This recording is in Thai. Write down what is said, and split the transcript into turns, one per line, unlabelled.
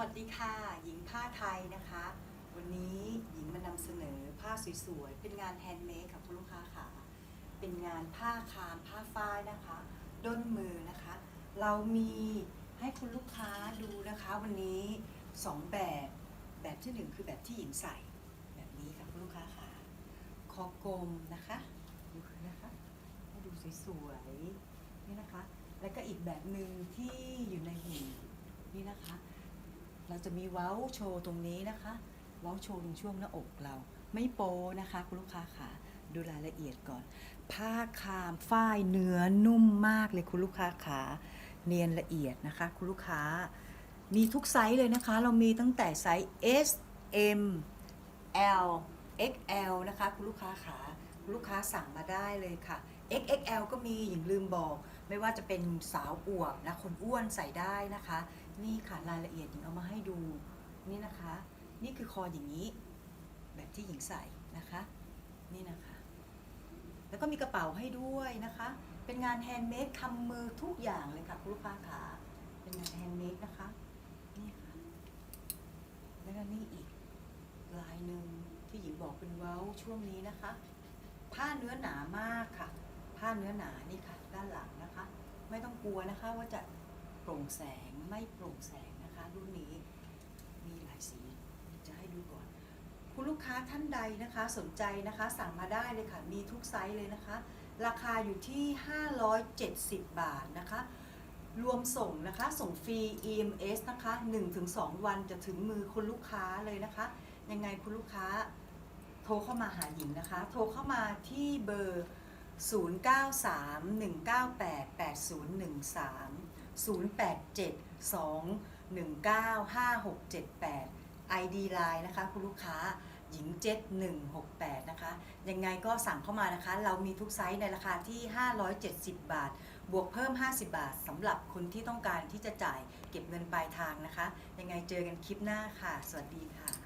วัสดีค่ะ หญิงผ้าไทยนะคะ วันนี้หญิงมานำเสนอผ้าสวยๆ เป็นงานแฮนด์เมดค่ะคุณลูกค้าค่ะ เป็นงานผ้าคามผ้าฝ้ายนะคะ ด้นมือนะคะ เรามีให้คุณลูกค้าดูนะคะ วันนี้สองแบบ แบบที่หนึ่งคือแบบที่หญิงใส่ แบบนี้ค่ะคุณลูกค้าค่ะ คอกลมนะคะดูนะคะให้ดูสวยๆ นี่นะคะ แล้วก็อีกแบบหนึ่งที่อยู่ในหุ่น จะมีเว้าโชว์ตรงนี้นะคะ เว้าโชว์ตรงช่วงหน้าอกเรา ไม่โป้นะคะคุณลูกค้าค่ะดูรายละเอียดก่อน ผ้าคามฝ้ายเนื้อนุ่มมากเลยคุณลูกค้าขาเนียนละเอียดนะคะ คุณลูกค้า มีทุกไซส์เลยนะคะ เรามีตั้งแต่ไซส์ S M L XL นะคะคุณลูกค้าขาคุณลูกค้าสั่งมาได้เลยค่ะ XXL ก็มีอย่างลืมบอก ไม่ว่าจะเป็นสาวอวบนะคนอ้วนใส่ได้นะคะ นี่ค่ะรายละเอียดหญิงเอามาให้ดูนี่นะคะ นี่คือคออย่างนี้ แบบที่หญิงใส่นะคะ นี่นะคะ แล้วก็มีกระเป๋าให้ด้วยนะคะ เป็นงานแฮนด์เมดทำมือทุกอย่างเลยค่ะคุณลูกค้าขาเป็นงานแฮนด์เมดนะคะนี่ค่ะแล้วก็นี่อีกลายหนึ่ง ที่หญิงบอกเป็นเว้าช่วงนี้นะคะ ผ้าเนื้อหนามากค่ะ ผ้าเนื้อหนานี่ค่ะ ด้านหลังนะคะ ไม่ต้องกลัวนะคะว่าจะโปร่งแสงไม่โปร่งแสงนะคะรุ่นนี้มีหลายสีจะให้ดูก่อน คุณลูกค้าท่านใดนะคะสนใจนะคะสั่งมาได้เลยค่ะ มีทุกไซส์เลยนะคะ ราคาอยู่ที่ 570 บาทนะคะ รวมส่งนะคะ ส่งฟรี EMS นะคะ 1-2 วันจะถึงมือคุณลูกค้าเลยนะคะ ยังไงคุณลูกค้า โทรเข้ามาหาหญิงนะคะ โทรเข้ามาที่เบอร์ 0931988013 087 2195678 ID Line นะคะคุณลูกค้าหญิงเจ็ด168 นะคะ ยังไงก็สั่งเข้ามานะคะ เรามีทุกไซส์ในราคาที่ 570 บาท บวกเพิ่ม 50 บาทสำหรับคนที่ต้องการที่จะจ่ายเก็บเงินปลายทางนะคะ ยังไงเจอกันคลิปหน้าค่ะ สวัสดีค่ะ